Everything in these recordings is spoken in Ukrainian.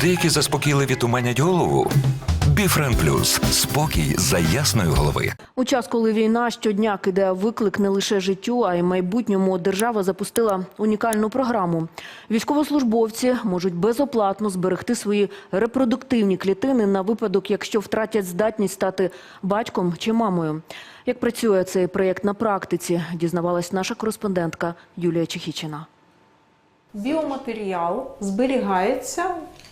Деякі заспокійливі туманять голову. Біфрен Плюс спокій за ясної голови. У час, коли війна щодня кидає виклик не лише життю, а й майбутньому, держава запустила унікальну програму. Військовослужбовці можуть безоплатно зберегти свої репродуктивні клітини на випадок, якщо втратять здатність стати батьком чи мамою. Як працює цей проєкт на практиці, дізнавалась наша кореспондентка Юлія Чехічина. Біоматеріал зберігається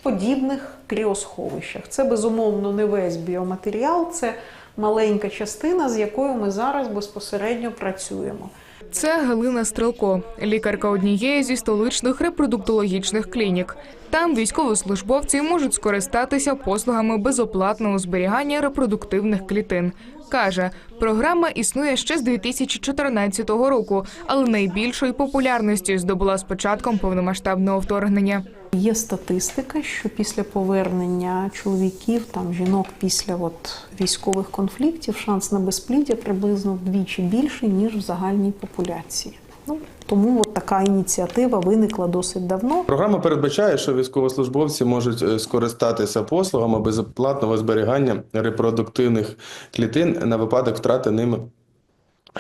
подібних кріосховищах. Це безумовно не весь біоматеріал, це маленька частина, з якою ми зараз безпосередньо працюємо. Це Галина Стрелко, лікарка однієї зі столичних репродуктологічних клінік. Там військовослужбовці можуть скористатися послугами безоплатного зберігання репродуктивних клітин. Каже, програма існує ще з 2014 року, але найбільшої популярності здобула з початком повномасштабного вторгнення. Є статистика, що після повернення чоловіків, там жінок після от військових конфліктів шанс на безпліддя приблизно вдвічі більший, ніж в загальній популяції. Ну тому от така ініціатива виникла досить давно. Програма передбачає, що військовослужбовці можуть е, скористатися послугами безоплатного зберігання репродуктивних клітин на випадок втрати ними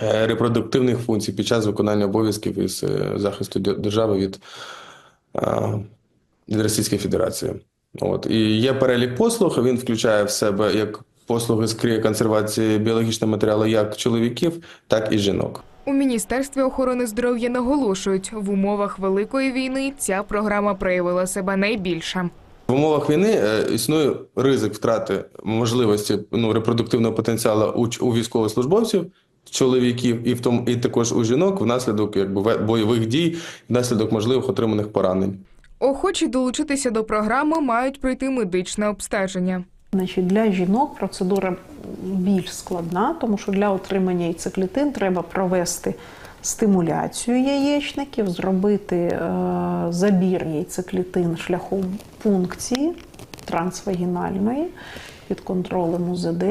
е, репродуктивних функцій під час виконання обов'язків із е, захисту дер- держави від, Російської Федерації. От. І є перелік послуг, він включає в себе як послуги з консервації біологічного матеріалу як чоловіків, так і жінок. У міністерстві охорони здоров'я наголошують, в умовах великої війни ця програма проявила себе найбільше. В умовах війни е, існує ризик втрати можливості ну, репродуктивного потенціалу у, у військовослужбовців, чоловіків і в тому і також у жінок внаслідок якби бойових дій, внаслідок можливих отриманих поранень. Охочі долучитися до програми мають пройти медичне обстеження. Значить, для жінок процедура більш складна, тому що для отримання яйцеклітин треба провести стимуляцію яєчників, зробити е, забір яйцеклітин шляхом пункції трансвагінальної під контролем УЗД.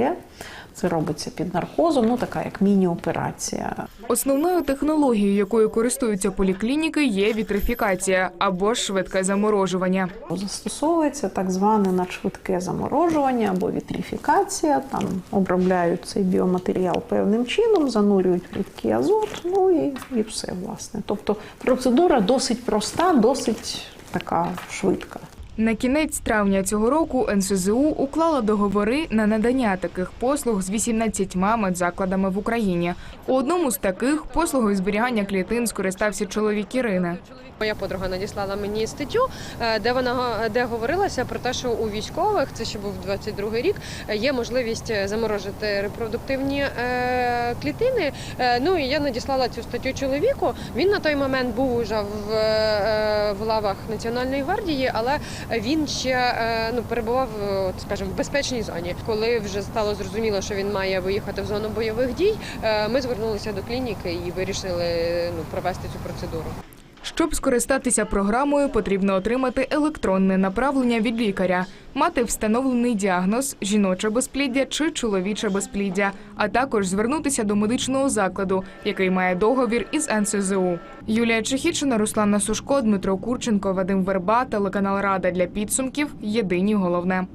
Це робиться під наркозом, ну така як міні-операція. Основною технологією, якою користуються поліклініки, є вітрифікація або ж швидке заморожування. Застосовується так зване надшвидке заморожування або вітрифікація. Там обробляють цей біоматеріал певним чином, занурюють рідкий азот, ну і, і все власне. Тобто процедура досить проста, досить така швидка. На кінець травня цього року НСЗУ уклала договори на надання таких послуг з 18 медзакладами в Україні. У одному з таких послугою зберігання клітин скористався чоловік Ірини. Моя подруга надіслала мені статтю, е, де вона де говорилося про те, що у військових, це ще був 22-й рік, е, є можливість е, заморожити репродуктивні клітини. Ну і я надіслала цю статтю чоловіку. Він на той момент був уже в лавах Національної гвардії, але він ще е, ну перебував, е, от, скажімо, в безпечній зоні. Коли вже стало зрозуміло, що він має виїхати в зону бойових дій, е, ми звернулися до клініки і вирішили ну провести цю процедуру. Щоб скористатися програмою, потрібно отримати електронне направлення від лікаря, мати встановлений діагноз жіноче безпліддя чи чоловіче безпліддя, а також звернутися до медичного закладу, який має договір із НСЗУ. Юлія Чехічина, Руслана Сушко, Дмитро Курченко, Вадим Верба, телеканал Рада для підсумків. Єдині головне.